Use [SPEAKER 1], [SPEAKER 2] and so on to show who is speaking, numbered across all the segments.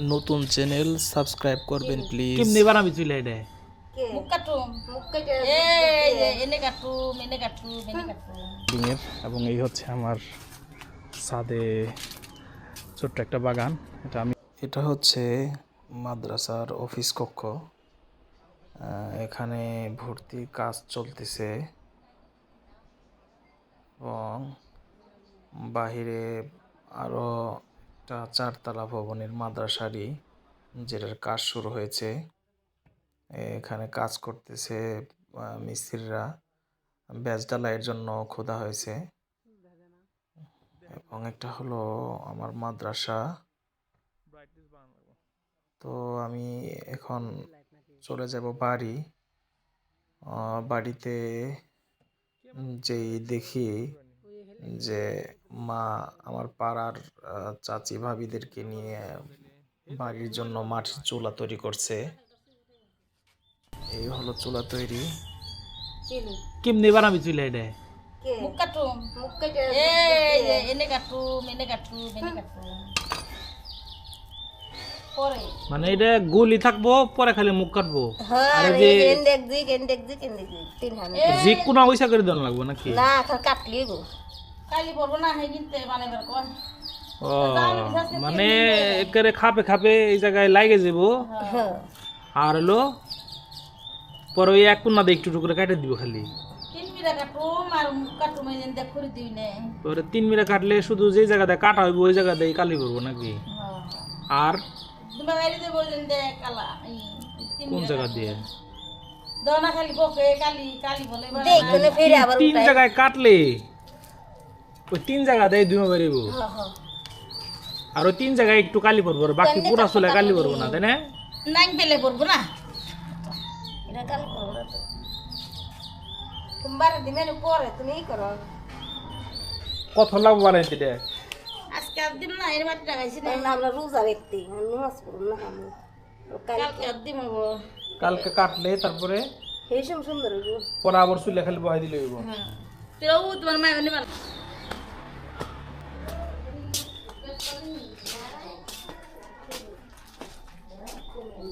[SPEAKER 1] নতুন channel subscribe করবেন please
[SPEAKER 2] কেমনি বানাবি চুলে এটা
[SPEAKER 1] এবং এই হচ্ছে আমার ছাদে ছোট্ট একটা বাগান। এটা আমি এটা হচ্ছে মাদ্রাসার অফিস কক্ষ। এখানে ভর্তি কাজ চলতেছে। এবং বাহিরে আরও একটা চারতলা ভবনের মাদ্রাসারই যেটার কাজ শুরু হয়েছে। এখানে কাজ করতেছে মিস্ত্রিরা। ব্যাজ ডালাইয়ের জন্য খোদা হয়েছে। এবং একটা হলো আমার মাদ্রাসা। তো আমি এখন চলে যাব বাড়ি। বাড়িতে যেই দেখি যে মা আমার পাড়ার চাচি ভাবিদেরকে নিয়ে বাড়ির জন্য মাটির চুলা তৈরি করছে। এই হলো চুলা তৈরি।
[SPEAKER 2] কেমনি বানাবি চুলে এটা?
[SPEAKER 3] মুখ কাটুম। মুখ কেটে এনে কাটুম এনে কাটুম এনে কাটুম।
[SPEAKER 2] মানে এটা গুলি থাকব পরে খালি মুখ কাটবো?
[SPEAKER 3] হ্যাঁ
[SPEAKER 2] আর যে কোনা পয়সা করে দেন লাগবে নাকি?
[SPEAKER 3] না কাটলি গো। কালি পড়ব না হে কিনতে বানাইবার কয়
[SPEAKER 2] ও মানে একেবারে খাপে খাপে এই জায়গায় লাগে যাব।
[SPEAKER 3] হ্যাঁ।
[SPEAKER 2] আর হলো পরে ওই এক কোনা দিয়ে একটু টুকরে কাটে দিব খালি।
[SPEAKER 3] তিন মিরা কাটুম আর মুখ কাটুম এই যে দেখ করে দিই নে।
[SPEAKER 2] পরে তিন মিনিট কাটলে শুধু যে জায়গাতে কাটা হইব ওই জায়গাতে কালি করব নাকি?
[SPEAKER 3] হ্যাঁ।
[SPEAKER 2] আর
[SPEAKER 3] তুমি বাইরে দিয়ে বললেন দে কালা এই তিন
[SPEAKER 2] কোন জায়গা দিয়ে?
[SPEAKER 3] দনা খালি বকে কালি কালি বলে দেখনে ফিরে আবার
[SPEAKER 2] তিন জায়গায় কাটলে ওই তিন জায়গাতে দুই বেরিব আর ওই তিন জায়গায় একটু কালি পড়ব বাকি পুরা চলে কালি পড়ব না তাই না?
[SPEAKER 3] নাইন পেলে পড়ব না? এটা কালি করব না তো। তোমার দিনে পরে তুমি করো।
[SPEAKER 2] কত লাভ বানাইছে এটা
[SPEAKER 3] আজকে দিন না এর মাটি লাগাইছি না। আমরা রোজা ব্যক্তি নামাজ পড়ব না আমি। কালকে দিন
[SPEAKER 2] কালকে কাটলে তারপরে
[SPEAKER 3] সব সুন্দর
[SPEAKER 2] পরে আবার চুলে খালি বহাই দিলে হইব।
[SPEAKER 3] হ্যাঁ। তেও তোমার মায়ের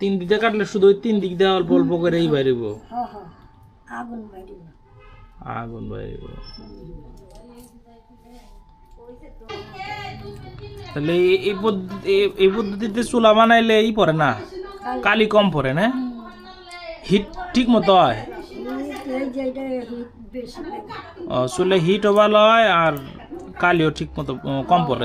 [SPEAKER 2] তিন দিকে কাটলে শুধু ওই তিন দিক দিয়ে অল্প অল্প করে এই
[SPEAKER 4] বাড়িব আগুন
[SPEAKER 2] আগুন বাড়িব। তাহলে এই এই পদ্ধতিতে চুলা বানাইলে এই পরে না? কালি। কম পরে না? হিট ঠিক মতো হয়? চুলে হিট ভালো হয় আর কালিও ঠিক মতো কম পরে।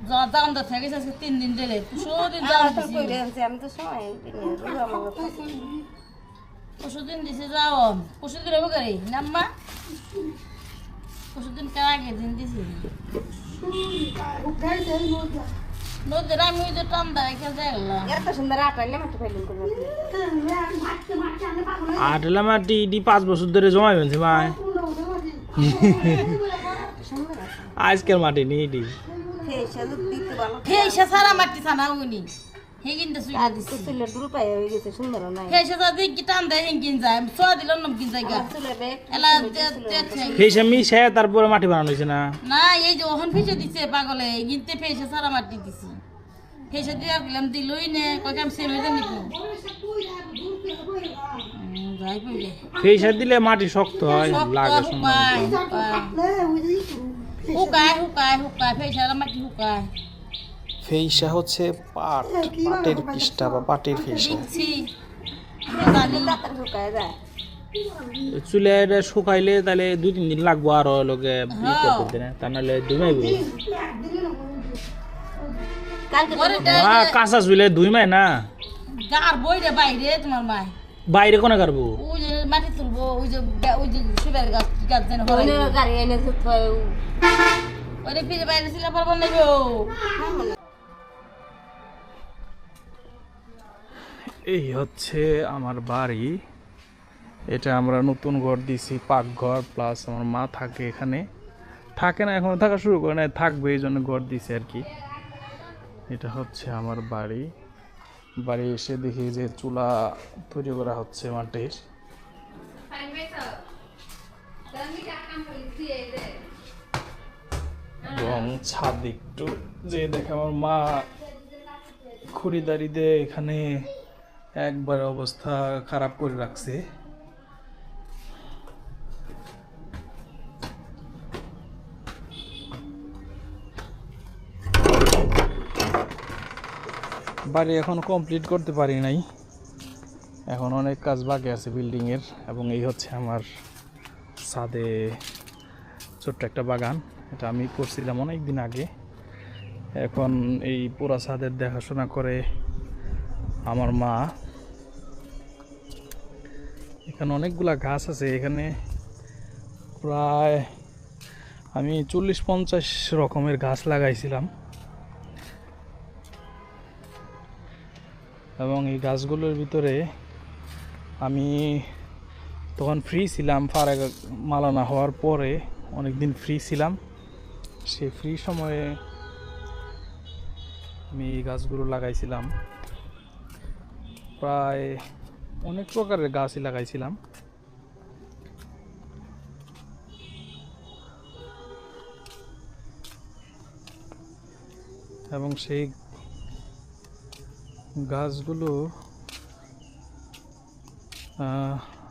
[SPEAKER 2] তো
[SPEAKER 3] থেকে আজকে তিন দিন দিলে। পরশু দিন যাওয়ান দিছি
[SPEAKER 4] আমি তো সময়
[SPEAKER 3] পরশু দিন দিছে যাওয়ান পরশু দিন হবে গাড়ি নাম্মা পরশু দিন কার আগের দিন দিছি? নদীর আমি ওই যে টান সুন্দর আটাইলে মাটি
[SPEAKER 2] ডি পাঁচ বছর ধরে জমাই বেনছে ভাই। আজকের মাটি নেই
[SPEAKER 3] ফেসে সারা মাটি ছানা উনি। হে কিন্তু সুইলা দিছি সুলে গ্রুপ আই হয়ে গেছে সুন্দর নাই। ফেসে তো দিক কি টান দেয় হেঙ্গিন যায়। সোয়া দিল নম কিন যায় গা। এলা দেখছে
[SPEAKER 2] ফেসে মিশে তারপরে মাটি বানানো হয়েছে না?
[SPEAKER 3] না এই যে ওহন ফেসে দিছে পাগলে। গিনতে ফেসে সারা মাটি দিছি। ফেসে দিয়ে গেলাম দিলই নে। সেম পইলে
[SPEAKER 2] দিলে মাটি শক্ত হয় লাগে
[SPEAKER 3] শুকায় ফেসার মাটি শুকায়
[SPEAKER 1] ফেইসা হচ্ছে পাট পাটের পিষ্ঠা বা পাটের ফেইসা
[SPEAKER 3] দিচ্ছি
[SPEAKER 2] চুলে এটা শুকাইলে তাহলে দুই তিন দিন লাগবো আরও লোকে দিনে তা নাহলে কাঁচা চুলে দুই মাই না।
[SPEAKER 3] গার বই রে বাইরে তোমার মায়।
[SPEAKER 2] বাইরে কোনে কাটবো?
[SPEAKER 3] ওই যে মাটি তুলবো ওই যে ওই যে সুবের গাছ গাছ যেন
[SPEAKER 5] গাড়ি এনে
[SPEAKER 3] ওরে ফিরে বাইরে ছিল পর নেবে
[SPEAKER 1] এই হচ্ছে আমার বাড়ি। এটা আমরা নতুন ঘর দিছি পাকঘর প্লাস আমার মা থাকে এখানে। থাকে না এখন থাকা শুরু করে না থাকবে এই জন্য ঘর দিছে আর কি। এটা হচ্ছে আমার বাড়ি। বাড়ি এসে দেখি যে চুলা তৈরি করা হচ্ছে মাটির। এবং ছাদ একটু যে দেখে আমার মা খুঁড়িদারি এখানে একবার অবস্থা খারাপ করে রাখছে। বাড়ি এখন কমপ্লিট করতে পারি নাই। এখন অনেক কাজ বাকি আছে বিল্ডিংয়ের এবং এই হচ্ছে আমার ছাদে ছোট্ট একটা বাগান। এটা আমি করছিলাম অনেক দিন আগে। এখন এই পুরা ছাদের দেখাশোনা করে আমার মা। এখানে অনেকগুলা গাছ আছে, এখানে প্রায় আমি চল্লিশ পঞ্চাশ রকমের গাছ লাগাইছিলাম। এবং এই গাছগুলোর ভিতরে আমি তখন ফ্রি ছিলাম ফারাক মালানা হওয়ার পরে অনেক দিন ফ্রি ছিলাম। সেই ফ্রি সময়ে আমি এই গাছগুলো লাগাইছিলাম। প্রায় অনেক প্রকারের গাছই লাগাইছিলাম। এবং সেই গাছগুলো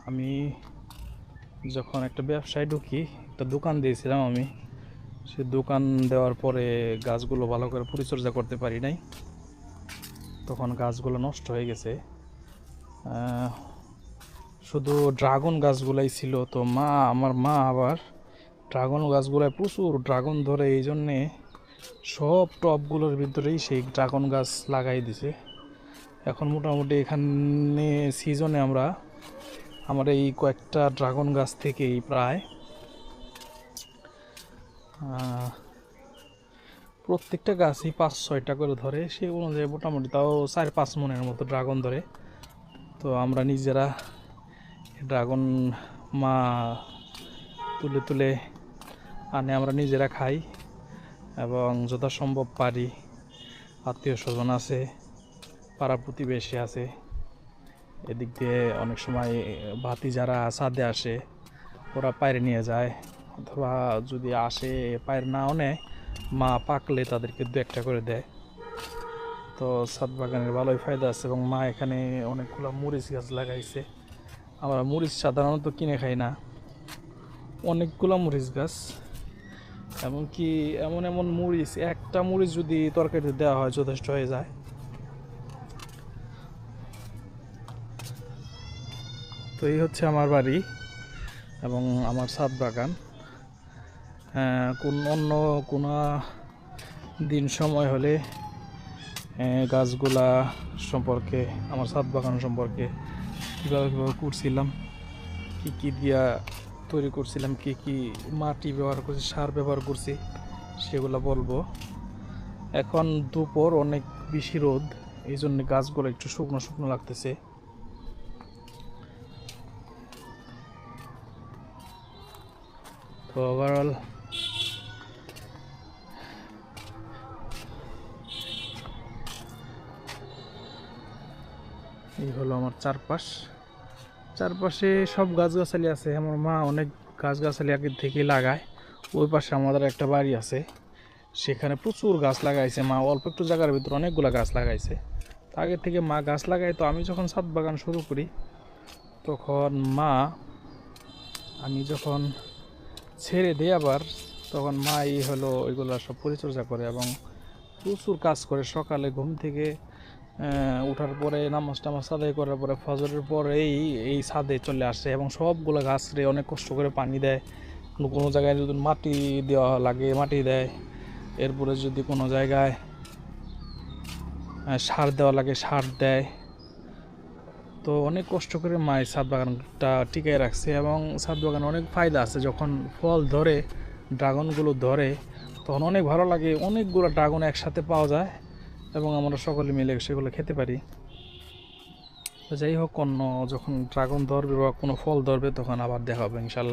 [SPEAKER 1] আমি যখন একটা ব্যবসায় ঢুকি, একটা দোকান দিয়েছিলাম আমি, সে দোকান দেওয়ার পরে গাছগুলো ভালো করে পরিচর্যা করতে পারি নাই। তখন গাছগুলো নষ্ট হয়ে গেছে। শুধু ড্রাগন গাছগুলাই ছিল তো মা, আমার মা আবার ড্রাগন গাছগুলায় প্রচুর ড্রাগন ধরে, এই জন্যে সব টবগুলোর ভিতরেই সেই ড্রাগন গাছ লাগাই দিছে। এখন মোটামুটি এখানে সিজনে আমরা, আমার এই কয়েকটা ড্রাগন গাছ থেকেই প্রায় প্রত্যেকটা গাছই পাঁচ ছয়টা করে ধরে, সে অনুযায়ী মোটামুটি তাও চার পাঁচ মনের মতো ড্রাগন ধরে। তো আমরা নিজেরা ড্রাগন মা তুলে তুলে আনে, আমরা নিজেরা খাই এবং যথাসম্ভব পারি, আত্মীয় স্বজন আছে। পাড়া প্রতিবেশী আছে। এদিক দিয়ে অনেক সময় বাতি যারা ছাদে আসে, ওরা পায়রে নিয়ে যায়। অথবা যদি আসে, পায়ের নাও নেয় মা পাকলে তাদেরকে দু একটা করে দেয়। তো ছাদ বাগানের ভালোই ফায়দা আছে এবং মা এখানে অনেকগুলো মরিচ গাছ লাগাইছে। আমরা মরিচ সাধারণত কিনে খাই না। অনেকগুলো মরিচ গাছ। এমনকি এমন এমন মরিচ, একটা মরিচ যদি তরকারিতে দেওয়া হয়, যথেষ্ট হয়ে যায়। তো এই হচ্ছে আমার বাড়ি এবং আমার ছাদ বাগান। কোন অন্য কোনো দিন সময় হলে গাছগুলা সম্পর্কে, আমার ছাদ বাগান সম্পর্কে কীভাবে কীভাবে করছিলাম, কী কী দিয়া তৈরি করছিলাম, কী কী মাটি ব্যবহার করছি, সার ব্যবহার করছি, সেগুলো বলব। এখন দুপুর অনেক বেশি রোদ এই জন্য গাছগুলো একটু শুকনো শুকনো লাগতেছে। তো ওভারঅল এই হলো আমার চারপাশ। চারপাশে সব গাছগাছালি আছে। আমার মা অনেক গাছগাছালি আগে থেকে লাগায়। ওই পাশে আমাদের একটা বাড়ি আছে। সেখানে প্রচুর গাছ লাগাইছে মা। অল্প একটু জায়গার ভিতরে অনেকগুলো গাছ লাগাইছে। তো আগে থেকে মা গাছ লাগায় তো আমি যখন ছাদ বাগান শুরু করি, তখন মা, আমি যখন ছেড়ে দিই আবার, তখন মা মাই হলো ওইগুলো সব পরিচর্যা করে এবং প্রচুর কাজ করে। সকালে ঘুম থেকে ওঠার পরে নামাজ টামাজ আদায় করার পরে ফজরের পরেই এই ছাদে চলে আসে এবং সবগুলো গাছরে অনেক কষ্ট করে পানি দেয়। কোনো জায়গায় যদি মাটি দেওয়া লাগে, মাটি দেয়। এরপরে যদি কোনো জায়গায় সার দেওয়া লাগে, সার দেয়। তো অনেক কষ্ট করে মায়ের ছাদ বাগানটা টিকিয়ে রাখছে এবং ছাদ বাগানে অনেক ফায়দা আছে। যখন ফল ধরে, ড্রাগনগুলো ধরে, তখন অনেক ভালো লাগে। অনেকগুলো ড্রাগন একসাথে পাওয়া যায় এবং আমরা সকলে মিলে সেগুলো খেতে পারি। যাই হোক, অন্য যখন ড্রাগন ধরবে বা কোনো ফল ধরবে, তখন আবার দেখা হবে ইনশাল্লাহ।